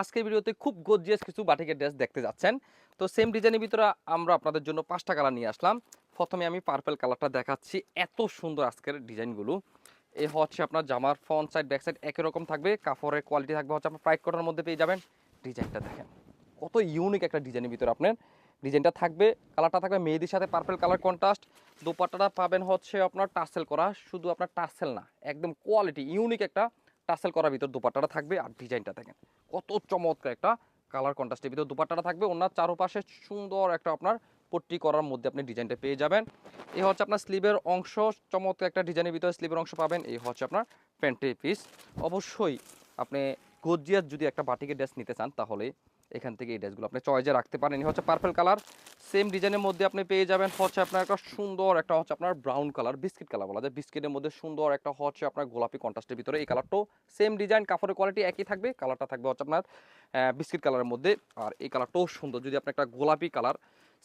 আজকের ভিডিওতে খুব গর্জিয়াস কিছু বাটিকের ড্রেস দেখতে যাচ্ছেন। তো সেম ডিজাইনের ভিতরে আমরা আপনাদের জন্য পাঁচটা কালার নিয়ে আসলাম। প্রথমে আমি পার্পল কালারটা দেখাচ্ছি। এত সুন্দর আজকের ডিজাইনগুলো এ হচ্ছে আপনার জামার ফ্রন্ট সাইড ব্যাক সাইড একই রকম থাকবে। কাপড়ের কোয়ালিটি থাকবে হচ্ছে আপনার প্রাইট কটার মধ্যে পেয়ে যাবেন। ডিজাইনটা দেখেন। কত ইউনিক একটা ডিজাইনের ভিতরে আপনার। ডিজাইনটা থাকবে কালারটা থাকবে মেহেদির সাথে পার্পেল কালার কন্ট্রাস্ট দোপাট্টাটা পাবেন হচ্ছে আপনার টাসেল করা। শুধু আপনার টাসেল না, একদম কোয়ালিটি ইউনিক একটা টাসেল করার ভিতর দুপাট্টাটা থাকবে আর ডিজাইনটা দেখেন। কত চমৎকার একটা কালার কন্ট্রাস্টের ভিতর দুপাট্টাটা থাকবে। ওনার চারোপাশে সুন্দর একটা আপনার পট্টি করার মধ্যে আপনি ডিজাইনটা পেয়ে যাবেন। এই হচ্ছে আপনার স্লিভের অংশ, চমৎকার একটা ডিজাইনের ভিতরে স্লিভের অংশ পাবেন। এই হচ্ছে আপনার প্যান্টের পিস অবশ্যই আপনি গজিয়ার যদি একটা বাটিকে ড্রেস নিতে চান তাহলে এখান থেকে এই ড্রেসগুলো আপনি চয়েজে রাখতে পারেন। হচ্ছে পার্পেল কালার সেম ডিজাইনের মধ্যে আপনি পেয়ে যাবেন হচ্ছে আপনার একটা সুন্দর একটা হচ্ছে আপনার ব্রাউন কালার বিস্কিট কালার বলা যায়। বিস্কিটের মধ্যে সুন্দর একটা হচ্ছে আপনার গোলাপি কন্ট্রাস্টের ভিতরে এই কালারটাও সেম ডিজাইন কাপড়ের কোয়ালিটি একই থাকবে কালারটা থাকবে হচ্ছে আপনার বিস্কিট কালারের মধ্যে। আর এই কালারটাও সুন্দর। যদি আপনি একটা গোলাপি কালার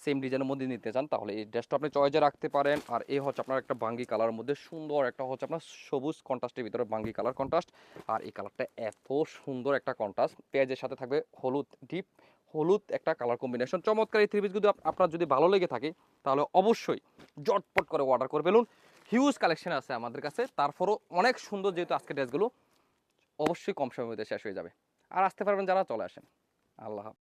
সেম ডিজাইনের মধ্যে নিতে চান, তাহলে এই ড্রেসটা আপনি চয়েজে রাখতে পারেন। আর এই হচ্ছে আপনার একটা বাঙ্গি কালারের মধ্যে সুন্দর একটা হচ্ছে আপনার সবুজ কন্ট্রাস্টের ভিতরে বাঙ্গি কালার কন্ট্রাস্ট আর এই কালারটা এত সুন্দর একটা কন্ট্রাস্ট পেঁয়াজের সাথে থাকবে হলুদ ডিপ হলুদ একটা কালার কম্বিনেশন চমৎকার এই থ্রি পিস যদি আপনার যদি ভালো লেগে থাকে, তাহলে অবশ্যই জটপট করে অর্ডার করে ফেলুন। হিউজ কালেকশন আছে আমাদের কাছে। তারপরও অনেক সুন্দর যেহেতু আজকে ড্রেসগুলো অবশ্যই কম সময়ের মধ্যে শেষ হয়ে যাবে। আর আসতে পারবেন যারা, চলে আসেন। আল্লাহ